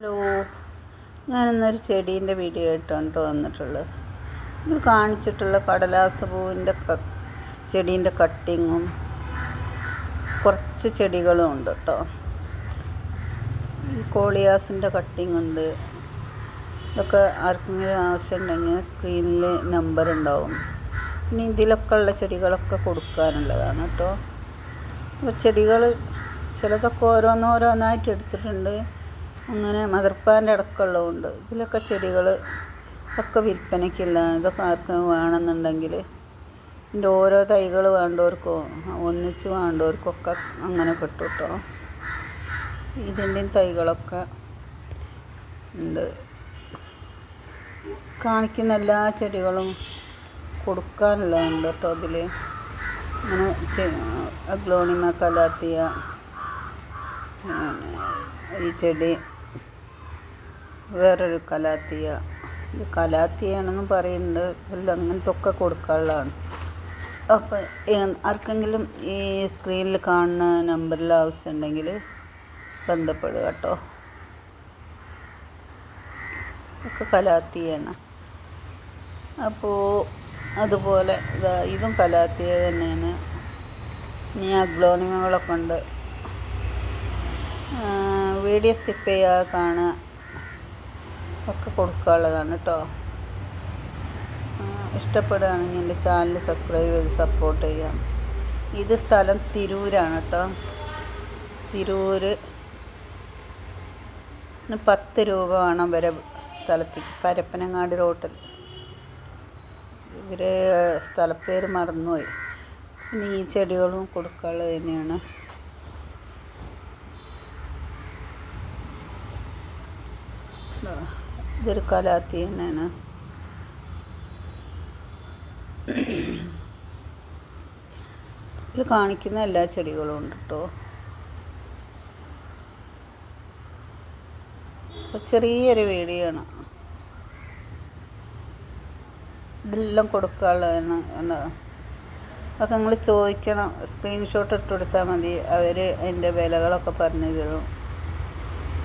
Hello. ഞാനിന്നൊരു ചെടീന്റെ video ഇട്ടുകൊണ്ട് വന്നിട്ടുള്ളത്. ഇത് കാണിച്ചിട്ടുള്ള കടലാസ പൂവിന്റെ ക ചെടീന്റെ കട്ടിങ്ങും കുറച്ച് ചെടികളും ഉണ്ട് കേട്ടോ കോളിയാസിന്റെ കട്ടിങ് ഉണ്ട് ഇതൊക്കെ ആർക്കെങ്കിലും ആവശ്യം ഉണ്ടെങ്കിൽ സ്ക്രീനിൽ നമ്പർ ഉണ്ടാവും. പിന്നെ ഇതിലൊക്കെ ഉള്ള ചെടികളൊക്കെ കൊടുക്കാനുള്ളതാണ് കേട്ടോ ചെടികൾ ചിലതൊക്കെ ഓരോന്നോരോന്നായിട്ട് എടുത്തിട്ടുണ്ട്. അങ്ങനെ മദർപ്പാന്റെ അടക്കമുള്ളതുണ്ട് ഇതിലൊക്കെ ചെടികൾ ഒക്കെ വിൽപ്പനയ്ക്കില്ല ഇതൊക്കെ ആർക്കും വേണമെന്നുണ്ടെങ്കിൽ ഇതിന്റെ ഓരോ തൈകൾ വേണ്ടവർക്കോ ഒന്നിച്ച് വേണ്ടവർക്കൊക്കെ അങ്ങനെ കിട്ടും കേട്ടോ ഇതിന്റെയും തൈകളൊക്കെ ഉണ്ട്. കാണിക്കുന്ന എല്ലാ ചെടികളും കൊടുക്കാനുള്ളതുണ്ട് കേട്ടോ ഇതിൽ അങ്ങനെ അഗ്ലോണിമ കലാത്തിയ ഈ ചെടി വേറൊരു കലാത്തിയ. ഇത് കലാത്തിയാണെന്ന് പറയുന്നുണ്ട് എല്ലാം അങ്ങനത്തെ ഒക്കെ കൊടുക്കാനുള്ളതാണ് അപ്പോൾ ആർക്കെങ്കിലും ഈ സ്ക്രീനിൽ കാണുന്ന നമ്പറിൽ ആവശ്യമുണ്ടെങ്കിൽ ബന്ധപ്പെടുക കേട്ടോ. ഒക്കെ കലാത്തിയാണ്. അപ്പോൾ അതുപോലെ ഇതും കലാത്തിയ തന്നെയാണ്. ഇനി അഗ്ലോണിമകളൊക്കെ ഉണ്ട്. വീഡിയോ സ്കിപ്പ് ചെയ്യാതെ കാണുക. ഒക്കെ കൊടുക്കാനുള്ളതാണ് കേട്ടോ. ഇഷ്ടപ്പെടുകയാണെങ്കിൽ എന്റെ ചാനൽ സബ്സ്ക്രൈബ് ചെയ്ത് സപ്പോർട്ട് ചെയ്യാം ഇത് സ്ഥലം തിരൂരാണ് കേട്ടോ. തിരൂര് പത്ത് രൂപ വേണം വരെ സ്ഥലത്തേക്ക്. പരപ്പനങ്ങാടി റോട്ടിൽ. ഇവർ സ്ഥലപ്പേര് മറന്നുപോയി. പിന്നെ ഈ ചെടികളും കൊടുക്കാനുള്ളത് തന്നെയാണ്. ഇതൊരു കലാത്തി തന്നെയാണ്. ഇതിൽ കാണിക്കുന്ന എല്ലാ ചെടികളും ഉണ്ട് കേട്ടോ ചെറിയൊരു വീടിയാണ് ഇതെല്ലാം കൊടുക്കാനുള്ളതാണ്. അതൊക്കെ നിങ്ങൾ ചോദിക്കണം. സ്ക്രീൻഷോട്ട് ഇട്ട് കൊടുത്താൽ മതി. അവർ അതിന്റെ വിലകളൊക്കെ പറഞ്ഞു തരും.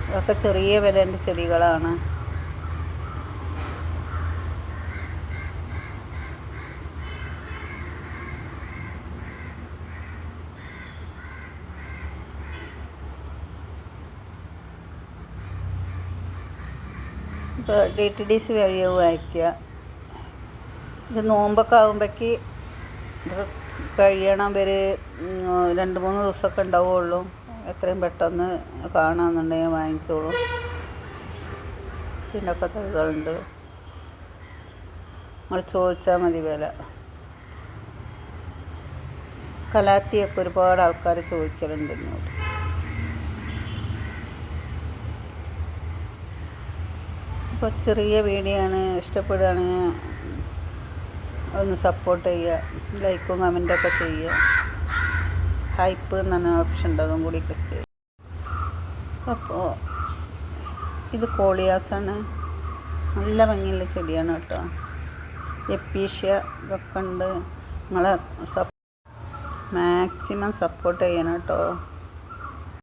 അതൊക്കെ ചെറിയ വിലേന്റെ ചെടികളാണ്. ഇപ്പോൾ ഡി ടി ഡി സി വഴി വായിക്കുക. ഇത് നോമ്പൊക്കെ ആകുമ്പോഴേക്ക് ഇത് കഴിയണം. വരെ രണ്ട് മൂന്ന് ദിവസമൊക്കെ ഉണ്ടാവുള്ളൂ. എത്രയും പെട്ടെന്ന് കാണാമെന്നുണ്ടെങ്കിൽ വാങ്ങിച്ചോളൂ. പിന്നൊക്കെ തൈകളുണ്ട് നിങ്ങൾ ചോദിച്ചാൽ മതി വില. കലാത്തിയൊക്കെ ഒരുപാട് ആൾക്കാർ ചോദിക്കലുണ്ട് എന്നോട്. അപ്പോൾ ചെറിയ വീഡിയോ ആണ് ഇഷ്ടപ്പെടുകയാണെങ്കിൽ ഒന്ന് സപ്പോർട്ട് ചെയ്യുക ലൈക്കും കമന്റൊക്കെ ചെയ്യുക. ഹൈപ്പ് എന്ന് പറഞ്ഞ ഓപ്ഷൻ ഉണ്ട് അതും കൂടി ക്ലിക്ക് ചെയ്യുക. അപ്പോൾ ഇത് കോളിയാസാണ്. നല്ല ഭംഗിയുള്ള ചെടിയാണ് കേട്ടോ. എപ്പീഷ്യ ഇതൊക്കെ ഉണ്ട്. നിങ്ങളെ സപ്പ് മാക്സിമം സപ്പോർട്ട് ചെയ്യണം കേട്ടോ.